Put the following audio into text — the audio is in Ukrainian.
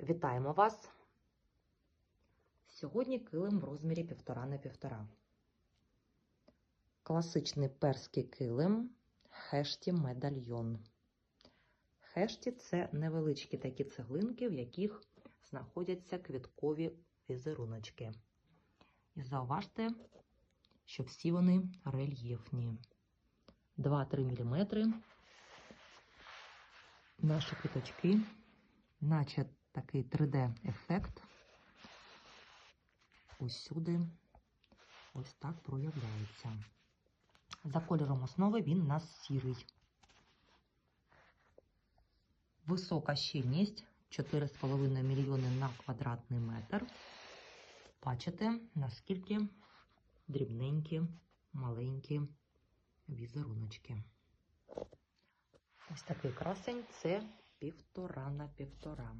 Вітаємо вас! Сьогодні килим в розмірі 1,5 на 1,5. Класичний перський килим хешті медальйон. Хешті це невеличкі такі цеглинки, в яких знаходяться квіткові візеруночки. І зауважте, що всі вони рельєфні. 2-3 мм. Наші квіточки, наче такий 3D-ефект, усюди ось так проявляється. За кольором основи він у нас сірий. Висока щільність 4,5 мільйони на квадратний метр. Бачите, наскільки дрібненькі, маленькі візеруночки. Ось такий красень це півтора на півтора.